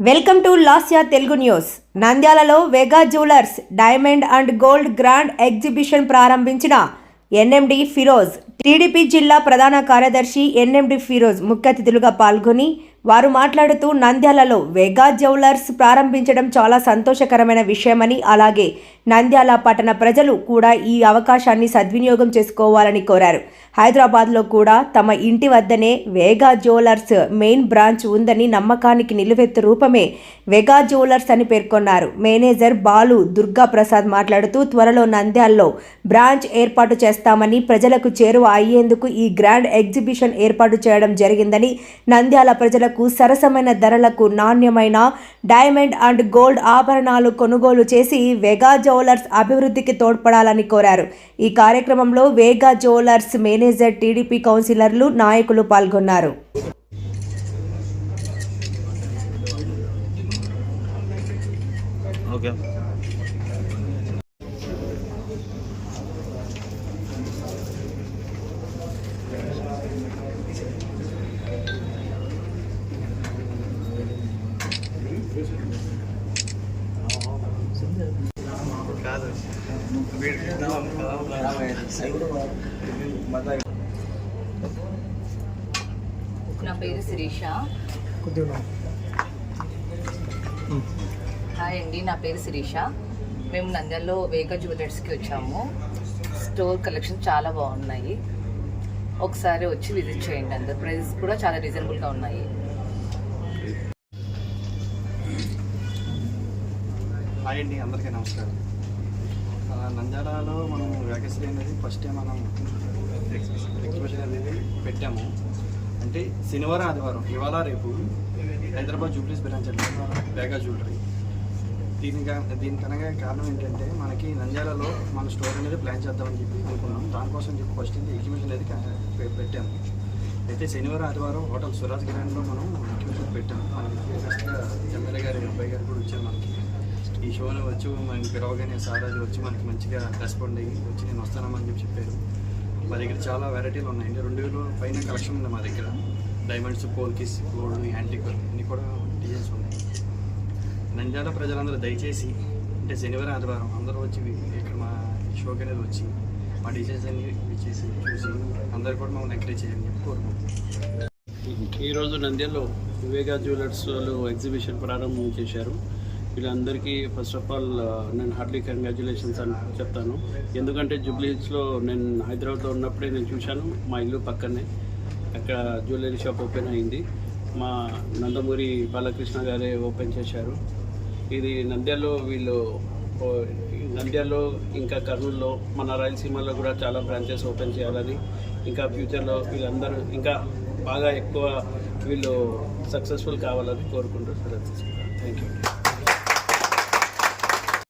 Welcome to Lasya Telugu news. నంద్యాలలో Vega jewellers diamond and gold grand exhibition ప్రారంభించిన NMD Firoz TDP జిల్లా ప్రధాన కార్యదర్శి ఎన్ఎండి ఫిరోజ్ ముఖ్య అతిథులుగా పాల్గొని వారు మాట్లాడుతూ నంద్యాలలో వెగా జ్యువెలర్స్ ప్రారంభించడం చాలా సంతోషకరమైన విషయమని అలాగే నంద్యాల పట్టణ ప్రజలు కూడా ఈ అవకాశాన్ని సద్వినియోగం చేసుకోవాలని కోరారు. హైదరాబాద్లో కూడా తమ ఇంటి వద్దనే వేగా జ్యువెలర్స్ మెయిన్ బ్రాంచ్ ఉందని నమ్మకానికి నిలువెత్తు రూపమే వెగా జ్యువెలర్స్ అని పేర్కొన్నారు. మేనేజర్ బాలు దుర్గా ప్రసాద్ మాట్లాడుతూ త్వరలో నంద్యాల్లో బ్రాంచ్ ఏర్పాటు చేస్తామని ప్రజలకు చేరువ అయ్యేందుకు ఈ గ్రాండ్ ఎగ్జిబిషన్ ఏర్పాటు చేయడం జరిగిందని నంద్యాల ప్రజలకు సరసమైన ధరలకు నాణ్యమైన డైమండ్ అండ్ గోల్డ్ ఆభరణాలు కొనుగోలు చేసి వెగా జ్యువెలర్స్ అభివృద్ధికి తోడ్పడాలని కోరారు ఈ కార్యక్రమంలో వేగా జ్యువెలర్స్ మేనేజర్ టీడీపీ కౌన్సిలర్లు నాయకులు పాల్గొన్నారు ఓకే you. నా పేరు శిరీష. హాయ్ అండి నా పేరు శిరీష. మేము నంద్యాలలో వేగ జ్యువెలర్స్కి వచ్చాము. స్టోర్ కలెక్షన్ చాలా బాగున్నాయి. ఒకసారి వచ్చి విజిట్ చేయండి అందరు. ప్రైజెస్ కూడా చాలా రీజనబుల్గా ఉన్నాయి. హాయ్ అండి అందరికీ నమస్కారం. నంద్యాలలో మనం వ్యాకశ్రీ అనేది ఫస్ట్ టైం మనం ఎగ్జిబిషన్ అనేది పెట్టాము. అంటే శనివారం ఆదివారం ఇవాళ రేపు Hyderabad Jubilee's branch Vega jewellery దీనికి దీనికనగా కారణం ఏంటంటే మనకి నంద్యాలలో మన స్టోర్ అనేది ప్లాన్ చేద్దామని చెప్పి అనుకున్నాం. దానికోసం చెప్పి ఫస్ట్ అయితే ఎగ్జిబిషన్ అనేది పెట్టాము. అయితే శనివారం ఆదివారం హోటల్ సురాజ్ గ్రాండ్లో మనం ఎగ్జిబిషన్ పెట్టాము. మనకి ఫస్ట్గా ఎమ్మెల్యే గారి అబ్బాయి గారు కూడా వచ్చారు మనకి. ఈ షోలో వచ్చి మనం పిలవగానే సార్ అది వచ్చి మనకి మంచిగా రెస్పాండ్ అయ్యి వచ్చి నేను వస్తానమని చెప్పి చెప్పారు. మా దగ్గర చాలా వెరైటీలు ఉన్నాయండి. రెండు వేలు పైన కలెక్షన్ ఉంది మా దగ్గర. డైమండ్స్ పోల్కిస్ గోల్డ్ యాంటిక్ అన్నీ కూడా డిజైన్స్ ఉన్నాయి. నంద్యాల ప్రజలందరూ దయచేసి అంటే శనివారం ఆదివారం అందరూ వచ్చి ఇక్కడ మా షోకి అనేది వచ్చి మా డిజైన్స్ అన్ని చేసి చూసి అందరు కూడా మమ్మల్ని ఎంకరేజ్ చేయాలని చెప్పి కోరుకుంటున్నాం. ఈరోజు నంద్యాలలో వివేగా జ్యువెలర్స్ వాళ్ళు ఎగ్జిబిషన్ ప్రారంభం చేశారు. వీళ్ళందరికీ ఫస్ట్ ఆఫ్ ఆల్ నేను హార్డ్లీ కంగ్రాచులేషన్స్ అని చెప్తాను. ఎందుకంటే జూబ్లీస్లో నేను హైదరాబాద్లో ఉన్నప్పుడే నేను చూశాను మా ఇల్లు పక్కనే. అక్కడ జ్యువెలరీ షాప్ ఓపెన్ అయింది. మా నందమూరి బాలకృష్ణ గారే ఓపెన్ చేశారు. ఇది నంద్యాలలో వీళ్ళు నంద్యాలలో ఇంకా కర్నూలులో మన రాయలసీమలో కూడా చాలా బ్రాంచెస్ ఓపెన్ చేయాలని. ఇంకా ఫ్యూచర్లో వీళ్ళందరూ ఇంకా బాగా ఎక్కువ వీళ్ళు సక్సెస్ఫుల్ కావాలని కోరుకుంటూ థ్యాంక్ యూ